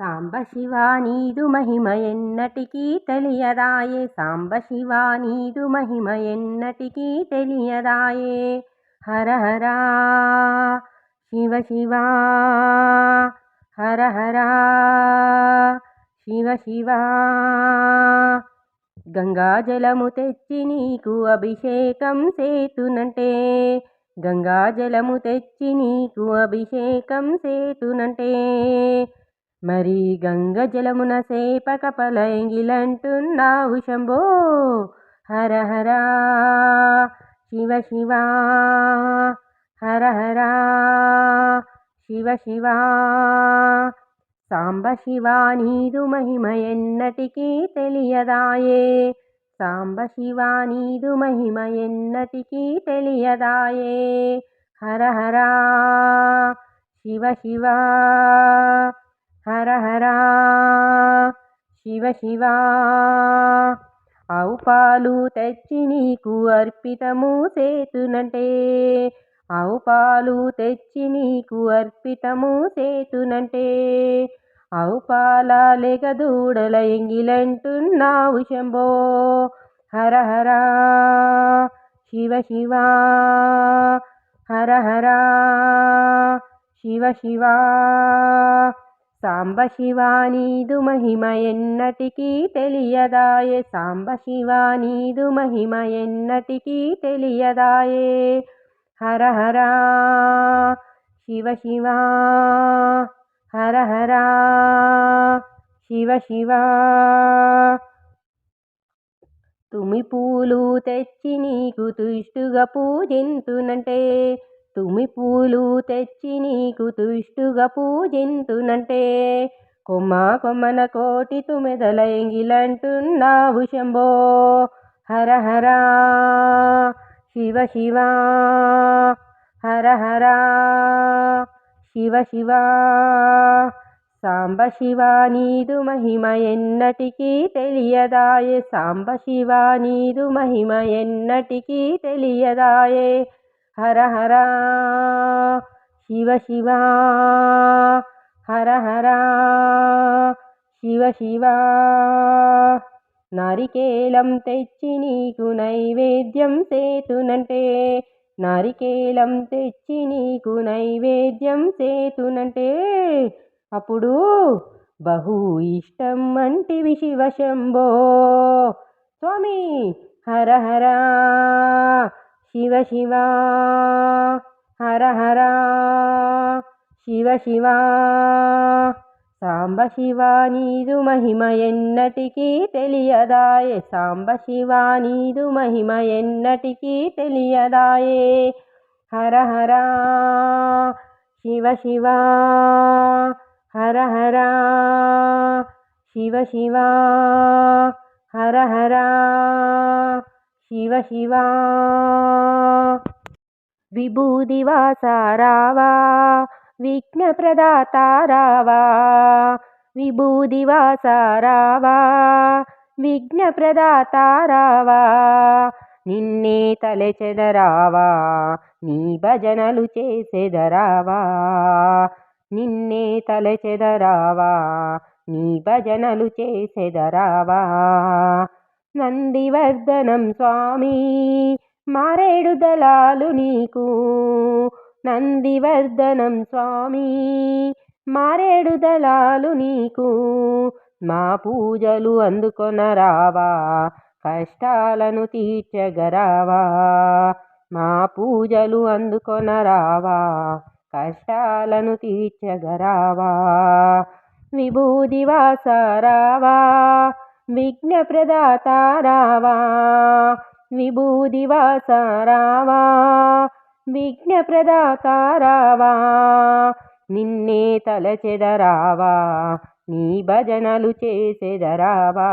సాంబ శివ నీదు మహిమ ఎన్నటికీ తెలియదాయే. సాంబ శివ నీదు మహిమ ఎన్నటికీ తెలియదాయే. హర హర శివ శివ హర హర శివ శివ. గంగాజలము తెచ్చి నీకు అభిషేకం సేతునంటే. గంగాజలము తెచ్చి నీకు అభిషేకం సేతునంటే. మరి గంగ జలమున సేపక పలంగిలంటున్నావు శంభో! హర హర! శివ శివ! హర హర! శివ శివ! సాంబ శివ నీదు మహిమ ఎన్నటికీ తెలియదాయే! సాంబ శివ నీదు మహిమ ఎన్నటికీ తెలియదాయే! హర హర! శివ శివ! హర హరా శివ శివా ఆవు పాలు తెచ్చి నీకు అర్పితము సేతునంటే ఆవు పాలు తెచ్చి నీకు అర్పితము సేతునంటే ఆవు పాల లేక దూడల ఎంగిలంటున్నావు శంభో. హర హర శివ శివా హర హర శివ శివా. సాంబ మహిమ ఎన్నటికీ తెలియదాయే. సాంబ మహిమ ఎన్నటికీ తెలియదాయే. హర హర శివ శివ హర హర శివ శివ. తుమి పూలు తెచ్చి నీకు తుష్టుగా పూజింతునంటే తుమి పూలు తెచ్చి నీకు తుష్టుగా పూజింతునంటే కొమ్మ కొమ్మన కోటి తుమెదలైంగిలంటున్నావు శంభో. హర హర శివ శివ హర హర శివ శివ సాంబ శివ నీదు మహిమ ఎన్నటికీ తెలియదాయే సాంబ శివ నీదు మహిమ ఎన్నటికీ తెలియదాయే. హర హర శివ శివ హర హర శివ శివ నారికేలం తెచ్చి నీకు నైవేద్యం సేతునంటే నారికేలం తెచ్చి నీకు నైవేద్యం సేతునంటే అప్పుడు బహు ఇష్టం అంటివి శివ శంభో. స్వామి హర హర ಶಿವ ಶಿವ ಹರ ಹರ ಶಿವ ಶಿವ ಸಾಂಬ ಶಿವ ನೀದು ಮಹಿಮ ಎನ್ನಟಿಕಿ ತಿಳಿಯದಾಯೆ ಸಾಂಬ ಶಿವ ನೀದು ಮಹಿಮ ಎನ್ನಟಿಕಿ ತಿಳಿಯದಾಯೆ ಹರ ಹರ ಶಿವ ಶಿವ ಹರ ಹರ ಶಿವ ಶಿವ ಹರ ಹರ శివ శివా. విభూదివాసారావా విఘ్నప్రదాతారావా విభూదివాసారావా విఘ్నప్రదాతారావా నిన్నే తలచెదరావా నీ భజనలు చేసెదరావా. నిన్నే తలచెదరావా నీ భజనలు చేసెదరావా. నందివర్ధనం స్వామి మారేడు దళాలు నీకు. నందివర్ధనం స్వామి మారేడు దళాలు నీకు. మా పూజలు అందుకొనరావా కష్టాలను తీర్చగరావా. మా పూజలు అందుకొనరావా కష్టాలను తీర్చగరావా. విఘ్నప్రదాత రావా విభూదివాస విభూది వాసారావా విఘ్నప్రదాతారావా నిన్నే తలచెదరావా నీ భజనలు చేసెదరావా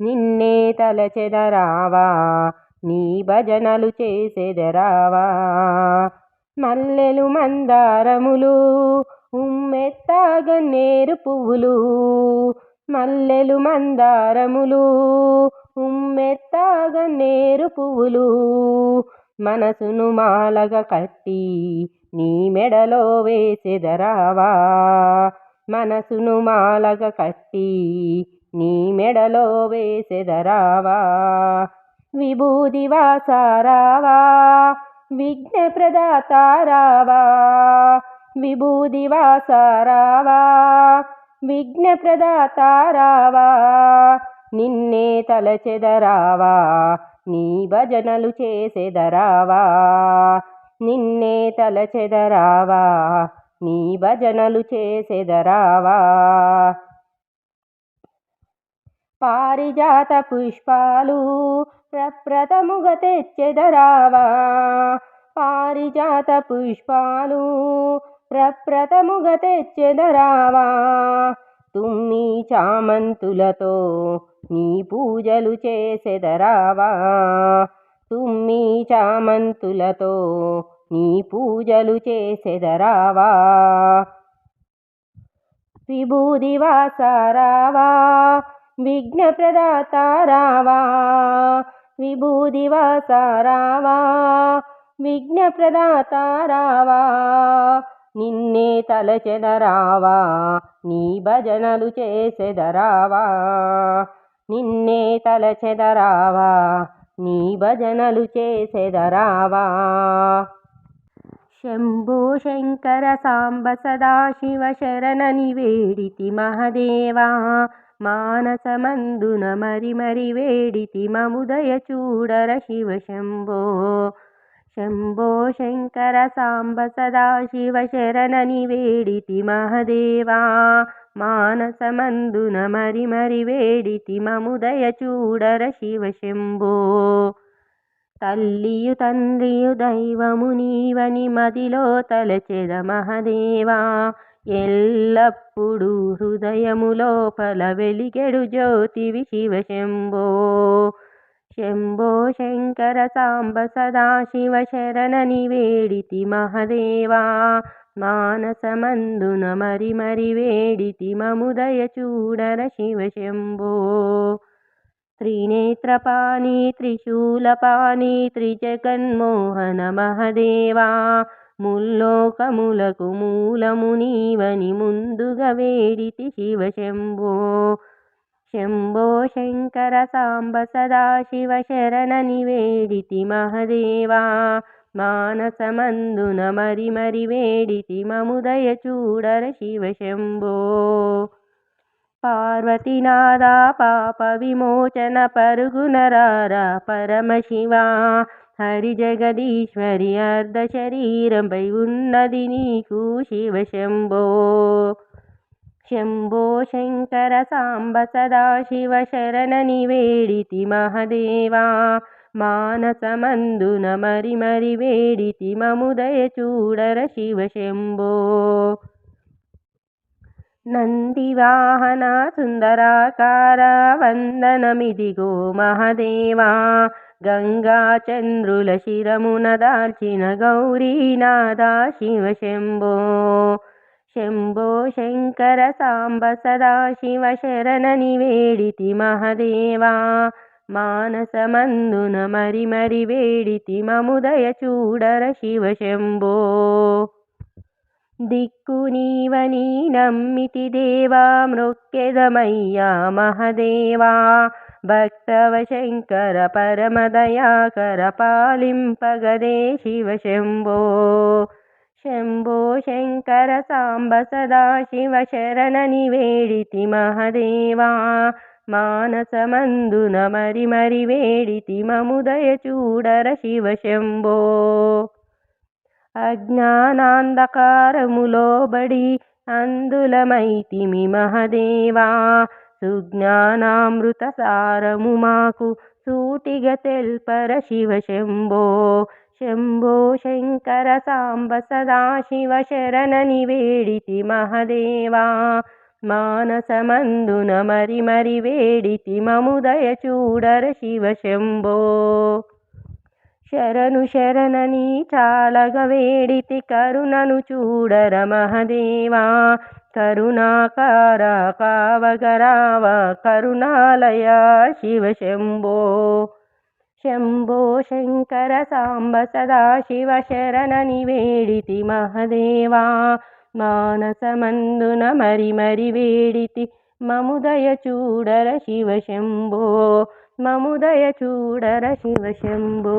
నిన్నే తలచెదరావా నీ భజనలు చేసెదరావా మల్లెలు మందారములు ఉమ్మెత్తాగన్నేరు పువ్వులు మల్లెలు మందారములు ఉమ్మెత్తాగన్నేరు పువ్వులు. మనసును మాలగా కట్టి నీ మెడలో వేసెదరావా మనసును మాలగ కట్టి నీ మెడలో వేసెదరావా విభూది వాసారావా విఘ్న ప్రదాతారావా. విభూది వాసారావా విఘ్న ప్రదాతారావా నిన్నే తలచెదరావా నీ భజనలు చేసెదరావా నిన్నే తలచెదరావా నీ భజనలు చేసెదరావా. పారిజాత పుష్పాలు ప్రప్రథముగ తెచ్చెదరావా పారిజాత పుష్పాలు ప్రప్రథముగ తెచ్చెదరావా తుమ్మి చామంతులతో నీ పూజలు చేసెదరావా తుమ్మి చామంతులతో నీ పూజలు చేసెదరావా విభూది వాసారావా విఘ్నప్రదాతారావా విభూది వాసారావా విఘ్నప్రదాతారావా నిన్నే తలచెదరావా నీ భజనలు చేసెదరావా. నిన్నే తలచెదరావా నీ భజనలు చేసెదరావా. శంభో శంకర సాంబ సదాశివ శరణని వేడితి మహదేవా. మానసమందున మరి మరి వేడితి మముదయ చూడర శివ శంభో. శంభో శంకర సాంబ సదాశివ శరణని వేడితి మహదేవా మానసమందున మరి మరి వేడితి మముదయ చూడర శివ శంభో తల్లియు తండ్రియు దైవము నీవని మదిలో తలచెద మహదేవా ఎల్లప్పుడూ హృదయము లోపల వెలిగెడు జ్యోతివి శివ శంభో శంకర సాంబ సదాశివ శరణని వేడితి మహదేవా. మానసమందున మరి మరి వేడితి మముదయ చూడర శివ శంభో. త్రినేత్రపాణి త్రిశూలపాణి త్రిజగన్మోహన మహదేవా. ముల్లోకములకు మూలము నీవని ముందుగా వేడితి శివ శంభో. శంభో శంకర సాంబ సదాశివ శరణని వేడితి మహదేవా. మానసమందున మరి మరి వేడితి మముదయ చూడర శివ శంభో. పార్వతీనాథ పాప విమోచన పరుగునరారా పరమశివ హరి జగదీశ్వరి అర్ధ శరీరంపై ఉన్నది నీకు శివ శంభో. శంభో శంకర సాంబ సదాశివ శరణని వేడితి మహదేవా. మానసమందున మరి మరి వేడితి మముదయ చూడర శివ శంభో. నందివాహన సుందరాకార వందనమిదిగో మహదేవా. గంగా చంద్రుల శిరమున దాల్చిన గౌరీనాథ శివ శంభో. శంభో శంకర సాంబ సదాశివ శరణని వేడితి మహదేవా. మానసమందున మరి మరి వేడితి మముదయ చూడర శివ శంభో. దిక్కు నీవని నమ్మితి దేవా మృక్కెదమయ్యా మహదేవా. భక్తవ శంకర పరమదయాకర పాలింపగదే శివ శంభో. శంభో శంకర సాంబ సదాశివ శరణని వేడితి మహదేవా. మానసమందున మరి మరి వేడితి మముదయ చూడర శివ శంభో. అజ్ఞానాంధకారములో బడి అందులమైతిమి మహదేవా. సుజ్ఞానామృత సారము మాకు సూటిగా తెల్పర శివ శంభో. శంభో శంకర సాంబ సదాశివ శరణని వేడితి మహదేవా. మానసమందున మరి మరి వేడితి మముదయ చూడర శివ శంభో. శరణు శరణని చాలగ వేడితి కరుణను చూడర మహదేవా. కరుణాకార కావగరావ కరుణాలయ శివ శంభో. శంభో శంకర సాంబ సదాశివ శరణని వేడితి మహదేవా మానసమందున మరి మరి వేడితి. మముదయ చూడర శివ శంభో మముదయ చూడర శివ శంభో.